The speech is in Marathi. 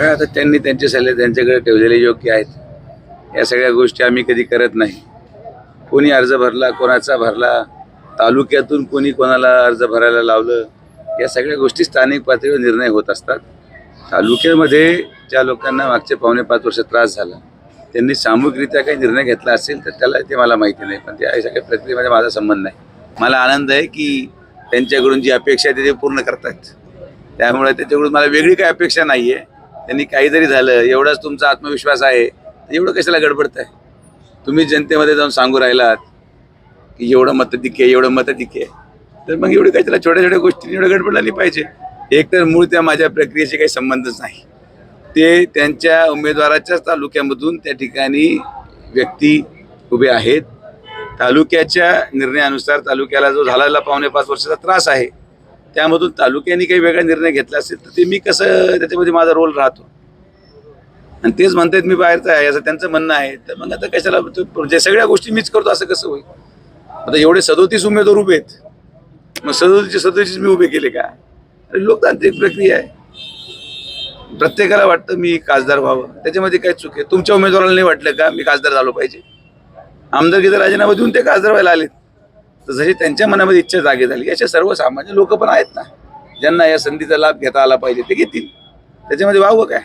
काय आता त्यांनी त्यांचे सल्ले त्यांच्याकडे ठेवलेले योग्य आहेत. या सगळ्या गोष्टी आम्ही कधी करत नाही. कोणी अर्ज भरला कोणाचा भरला तालुक्यातून कोणी कोणाला अर्ज भरायला लावलं या सगळ्या गोष्टी स्थानिक पातळीवर निर्णय होत असतात. तालुक्यामध्ये ज्या लोकांना मागचे पावणे पाच वर्ष त्रास झाला त्यांनी सामूहिकरित्या काही निर्णय घेतला असेल तर त्याला ते मला माहिती नाही पण त्या सगळ्या प्रक्रियेमध्ये माझा संबंध नाही. मला आनंद आहे की त्यांच्याकडून जी अपेक्षा आहे ती ते पूर्ण करतात. त्यामुळे त्याच्याकडून मला वेगळी काही अपेक्षा नाही आहे त्यांनी काहीतरी झालं एवढाच तुमचा आत्मविश्वास आहे एवढं कशाला गडबडत आहे? तुम्ही जनतेमध्ये जाऊन सांगू राहिलात की एवढं मतदिके एवढं मतदिके तर मग एवढं काही त्याला छोट्या छोट्या गोष्टी एवढं गडबड आली पाहिजे. एक तर मूळ त्या माझ्या प्रक्रियेशी काही संबंधच नाही. ते त्यांच्या उमेदवाराच्याच तालुक्यामधून त्या ठिकाणी व्यक्ती उभे आहेत. तालुक्याच्या निर्णयानुसार तालुक्याला जो झालेला पावणे पाच वर्षाचा त्रास आहे त्यामधून तालुक्याने काही वेगळा निर्णय घेतला असेल तर ते मी कसं त्याच्यामध्ये माझा रोल राहतो. आणि तेच म्हणतायत मी बाहेरचा आहे असं त्यांचं म्हणणं आहे. तर मग आता कशाला तो- जे सगळ्या गोष्टी मीच करतो असं कसं होईल? आता एवढे सदोतीस उमेदवार उभे आहेत. मग सदोतीसचे सदोतीस मी उभे केले का? अरे लोकतांत्रिक प्रक्रिया आहे. प्रत्येकाला वाटतं मी खासदार व्हावं. त्याच्यामध्ये काय चूक आहे? तुमच्या उमेदवाराला नाही वाटलं का मी खासदार झालो पाहिजे? आमदारकीचा राजीनामा देऊन ते खासदार व्हायला आलेत. तर जशी त्यांच्या मनामध्ये इच्छा जागी झाली असे सर्वसामान्य लोक पण आहेत ना. ज्यांना या संधीचा लाभ घेता आला पाहिजे ते घेतील. त्याच्यामध्ये वाव काय?